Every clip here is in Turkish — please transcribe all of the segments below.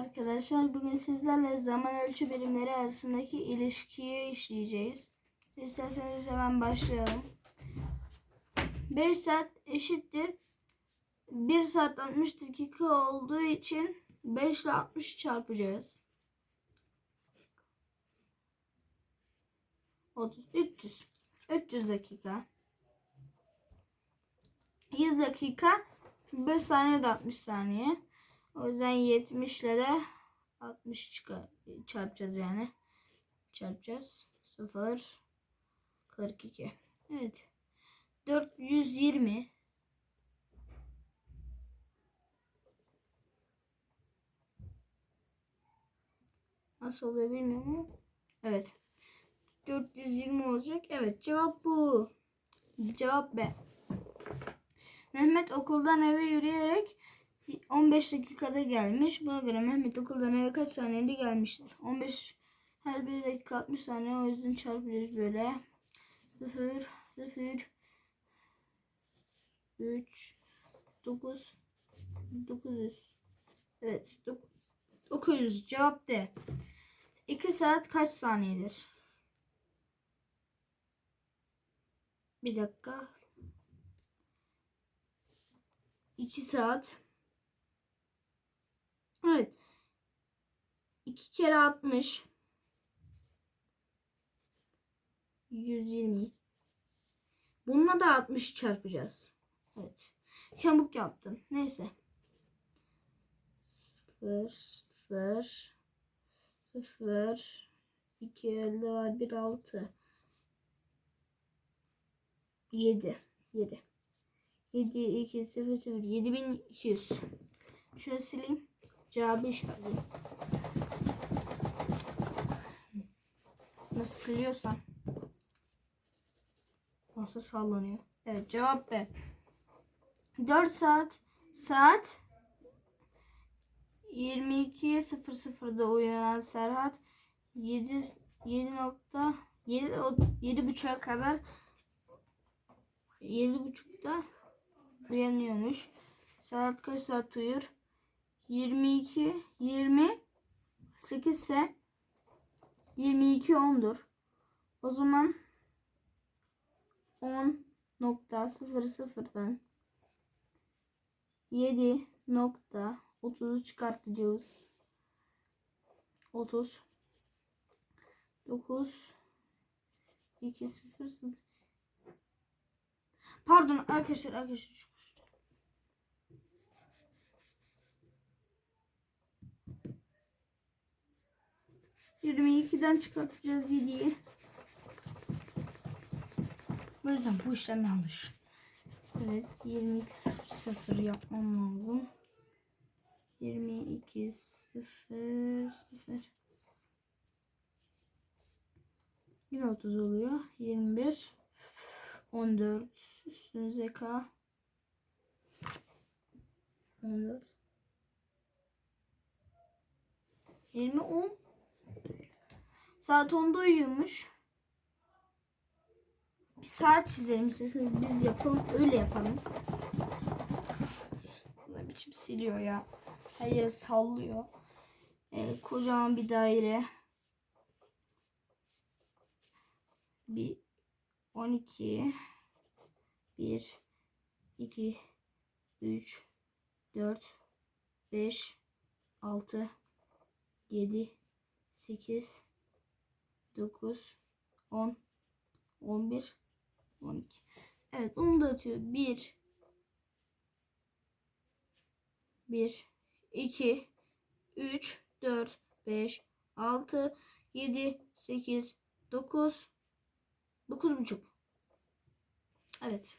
arkadaşlar. Bugün sizlerle zaman ölçü birimleri arasındaki ilişkiyi işleyeceğiz. İsterseniz hemen başlayalım. 5 saat eşittir 1 saat 60 dakika olduğu için 5 ile 60 çarpacağız. 30, 300. 300 dakika. 100 dakika 5 saniye de 60 saniye. O yüzden 70 ile de 60 çıkar, çarpacağız yani. Çarpacağız. 0 42. Evet. 420 Nasıl oluyor bilmiyorum. Evet. 420 olacak. Evet cevap bu. Cevap B. Mehmet okuldan eve yürüyerek 15 dakikada gelmiş. Buna göre Mehmet okuldan eve kaç saniyede gelmiştir? 15 her bir dakika 60 saniye o yüzden çarpacağız böyle. 0 0 3 9 900 Evet 900 cevap D. 2 saat kaç saniyedir? Bir dakika. 2 saat. Evet. 2 kere 60. 120. Bununla da 60 çarpacağız. Evet. Yamuk yaptım. Neyse. 0 0 0 2 elde var 1 6 7 7 7 2 0 0 7200 Şöyle sileyim. Cevabı işaretleyeyim. Nasıl siliyorsam. Nasıl sallanıyor. Evet cevap B. 4 saat saat 22.00'da uyanan Serhat 7 7 nokta 7 7 buçuğa kadar 7 buçukta uyanıyormuş. Saat kaç saat uyur? 22 20 8 ise 22 10'dur. O zaman 10 nokta 00'dan 7 nokta 30'u çıkartacağız. 30 9 2 0 0 Pardon arkadaşlar arkadaşlar çok özür dilerim. Yirmi ikiden çıkartacağız yediyi. O yüzden bu işlem yanlış. Evet 22 0 0 yapmam lazım. 22 0 0 Yine 30 oluyor. 21 14 üstünüze K 14 20 10 Saat 10'da uyuyormuş. Bir saat çizelim isterseniz biz yapalım öyle yapalım. Ne biçim siliyor ya. Her yere sallıyor. Ee, kocaman bir daire. Bir 12 1 2 3 4 5 6 7 8 9 10 11 12 Evet onu da atıyor 1 1 2 3 4 5 6 7 8 9 9 buçuk. Evet.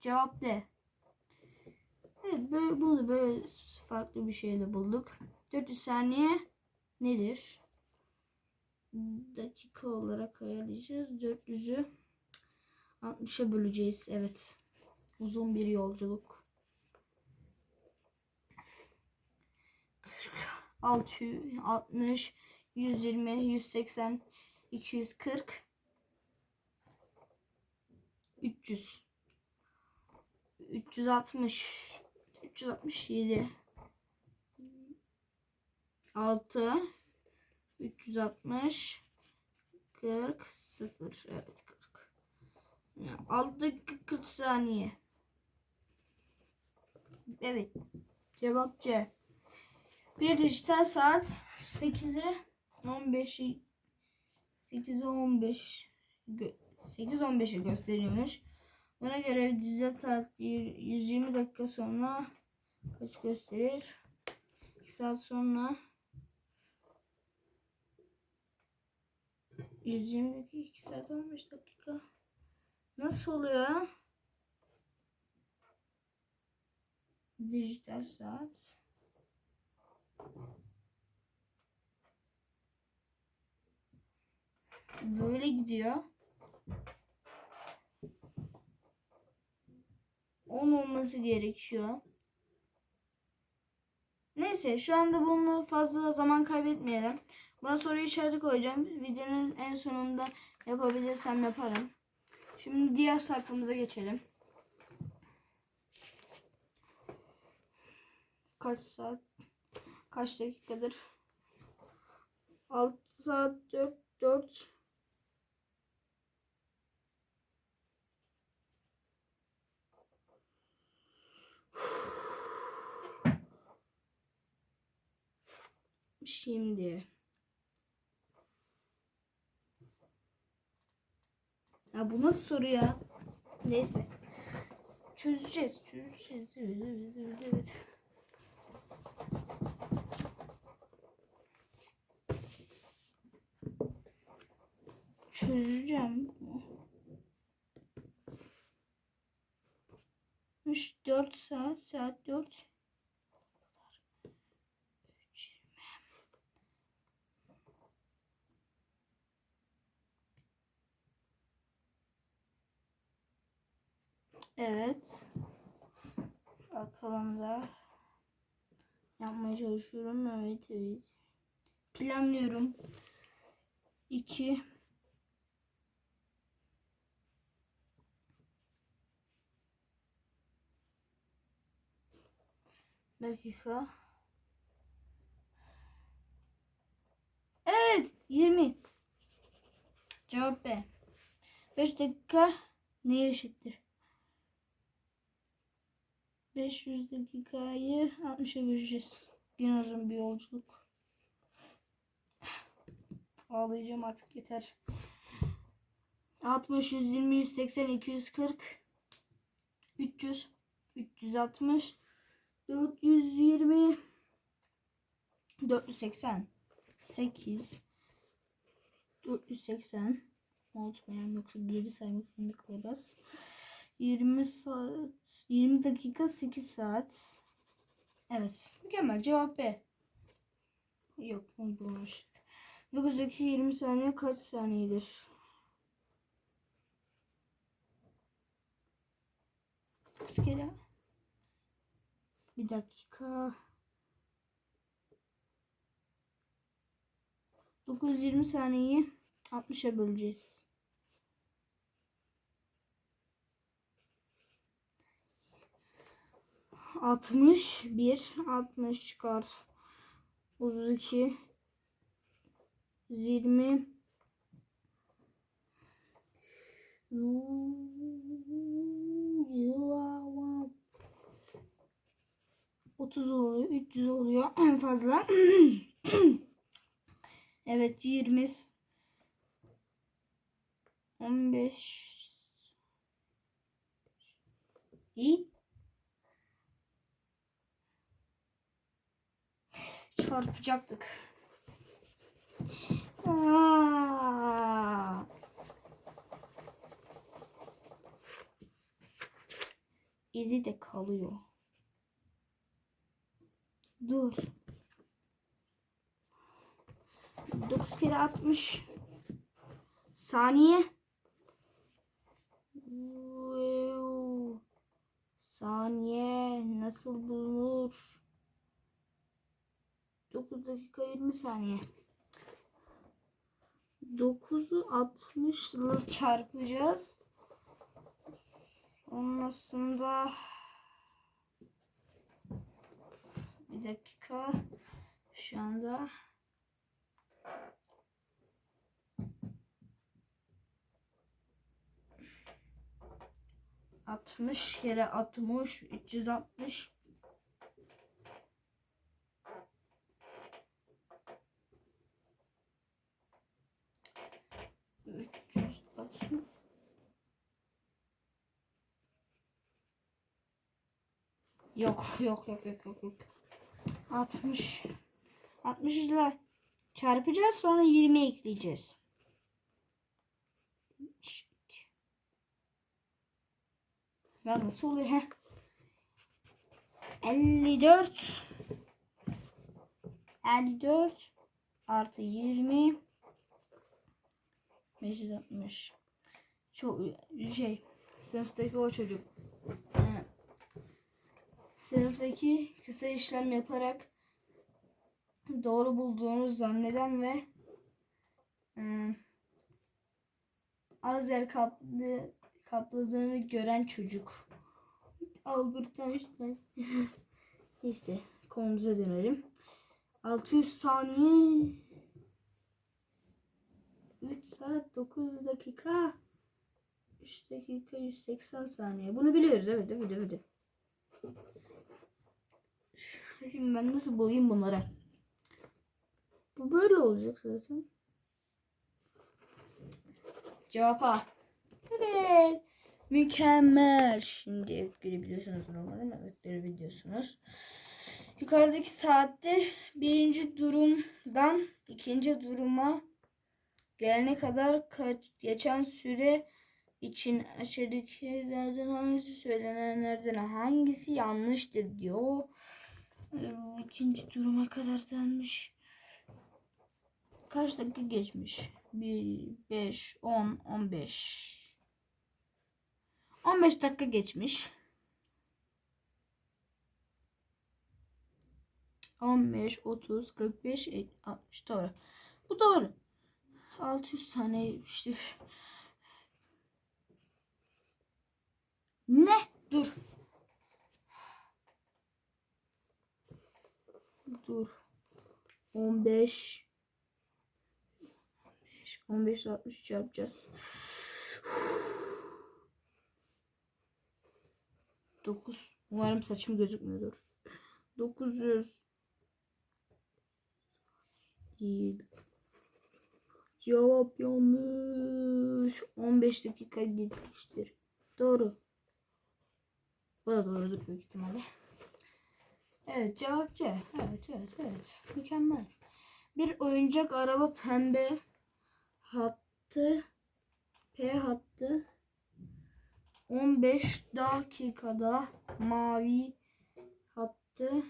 Cevap D. Evet böyle, bunu böyle farklı bir şeyle bulduk. 400 saniye nedir? Dakika olarak ayarlayacağız. 400'ü 60'a böleceğiz. Evet. Uzun bir yolculuk. 600, 60, 120, 180, 240, 300, 360, 367, 6 360 40 0 evet 40 yani 6 dakika 40 saniye. Evet cevap C. Bir dijital saat 8'e 15'i 8'e 15 gö- 8 15'i gösteriyormuş. Buna göre dijital saat y- 120 dakika sonra kaç gösterir? 2 saat sonra 120 dakika 2 saat 15 dakika. Nasıl oluyor? Dijital saat. Böyle gidiyor. 10 olması gerekiyor. Neyse şu anda bunu fazla zaman kaybetmeyelim. Buna soru işareti koyacağım. Videonun en sonunda yapabilirsem yaparım. Şimdi diğer sayfamıza geçelim. Kaç saat? Kaç dakikadır? 6 saat 4 4 Şimdi Ya bu nasıl soru ya? Neyse. Çözeceğiz, çözeceğiz. Evet, evet. Çözeceğim. 3 4 saat, saat 4. Evet. Bakalım da yapmaya çalışıyorum. Evet, evet. Planlıyorum. 2 dakika. Evet, 20. Cevap B. 5 dakika neye eşittir? 500 dakikayı 60'a böleceğiz. Yine uzun bir yolculuk. Ağlayacağım artık yeter. 60, 120, 180, 240, 300, 360, 420, 480, 8, 480, unutmayalım yoksa geri saymak zorunda kalırız. 20 saat 20 dakika 8 saat. Evet. Mükemmel. Cevap B. Yok bunu bulmuştuk. 9 dakika 20 saniye kaç saniyedir? Kaç kere? Bir dakika. 920 saniyeyi 60'a böleceğiz. Altmış bir, altmış çıkar. Otuz iki, yüz yirmi. Otuz oluyor, üç yüz oluyor en fazla. evet, yirmi. On beş. İyi. Çarpacaktık. İzi de kalıyor. Dur. 9 kere 60 saniye. Saniye nasıl bulunur? 9 dakika 20 saniye. 9'u 60 ile çarpacağız. Sonrasında bir dakika Şu anda altmış kere altmış üç yüz altmış üç yüz altmış Yok yok yok yok yok yok. 60 60 ile çarpacağız sonra 20 ekleyeceğiz. Ya nasıl oluyor he? 54 54 artı 20 560 çok şey sınıftaki o çocuk sınıftaki kısa işlem yaparak doğru bulduğunu zanneden ve e, az yer kaplı, kapladığını gören çocuk. Albert Einstein. Neyse konumuza dönelim. 600 saniye 3 saat 9 dakika 3 dakika 180 saniye. Bunu biliyoruz evet evet evet. Şimdi ben nasıl bulayım bunları? Bu böyle olacak zaten. Cevap A. Evet. Mükemmel. Şimdi görebiliyorsunuz normalde. Evet görebiliyorsunuz. Yukarıdaki saatte birinci durumdan ikinci duruma gelene kadar kaç, geçen süre için aşağıdakilerden hangisi söylenenlerden hangisi yanlıştır diyor. Ee, İkinci duruma kadar denmiş. Kaç dakika geçmiş? 1, 5, 10, 15. 15 dakika geçmiş. 15, 30, 45, 60 doğru. Bu doğru. 600 saniye işte. Ne? Dur. Dur. 15 15 63 yapacağız. 9 Umarım saçım gözükmüyordur. 900 7 Cevap yanlış. 15 dakika gitmiştir. Doğru. Bu da doğrudur büyük ihtimalle. Evet cevap C. Evet evet evet. Mükemmel. Bir oyuncak araba pembe hattı P hattı 15 dakikada mavi hattı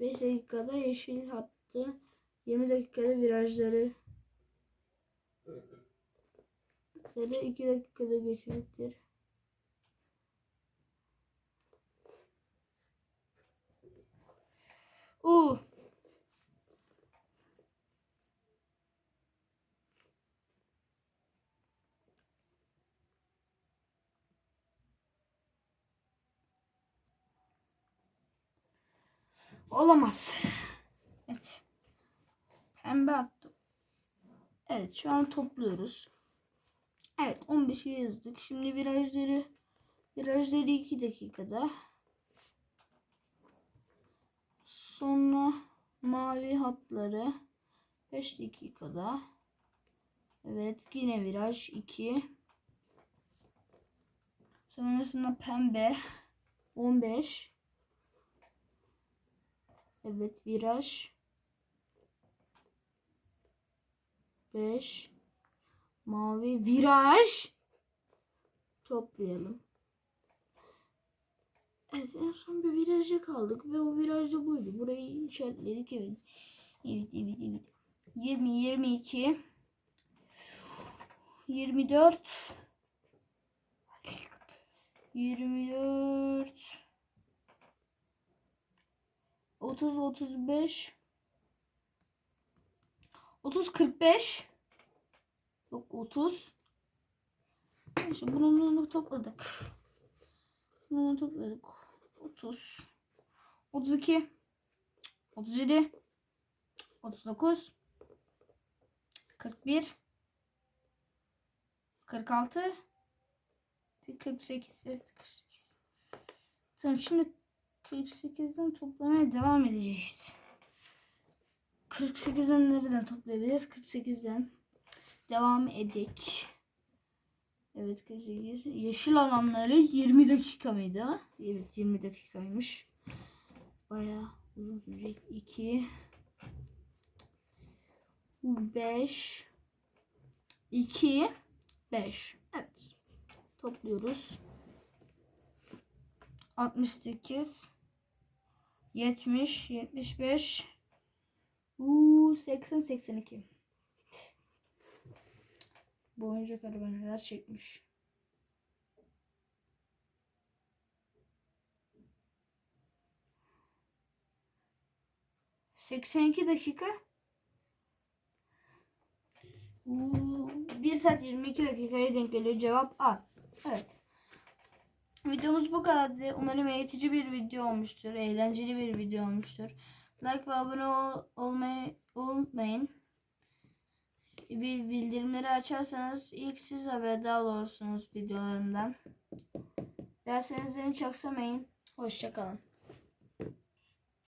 5 dakikada yeşil hattı 20 dakikada virajları 2 dakikada geçmektir. Olamaz. Evet. Pembe attım. Evet şu an topluyoruz. Evet 15'i yazdık. Şimdi virajları virajları 2 dakikada. Sonra mavi hatları 5 dakikada. Evet yine viraj 2. Sonrasında pembe 15. Evet viraj 5 mavi viraj toplayalım. Evet en son bir viraja kaldık ve o virajda buydu. Burayı işaretledik evet. Evet evet evet. 20 22 24 24 30 35 30 45 Yok 30 Neyse bunu topladık. Bunu topladık. 30 32 37 39 41 46 48 evet 48 Tamam şimdi 48'den toplamaya devam edeceğiz. 48'den nereden toplayabiliriz? 48'den devam edik. Evet 48. Yeşil alanları 20 dakika mıydı? Evet 20 dakikaymış. Bayağı uzun sürecek. 2 5 2 5 Evet. Topluyoruz. 68 70 75 Uuu 80 82 Bu oyuncak araba neler çekmiş. Seksen iki dakika. Uuu, 1 saat 22 dakikaya denk geliyor. Cevap A. Evet. Videomuz bu kadardı. Umarım eğitici bir video olmuştur. Eğlenceli bir video olmuştur. Like ve abone ol- olmayı unutmayın. Bir bildirimleri açarsanız ilk siz haberdar olursunuz videolarımdan. Dersinizden hiç aksamayın. Hoşçakalın.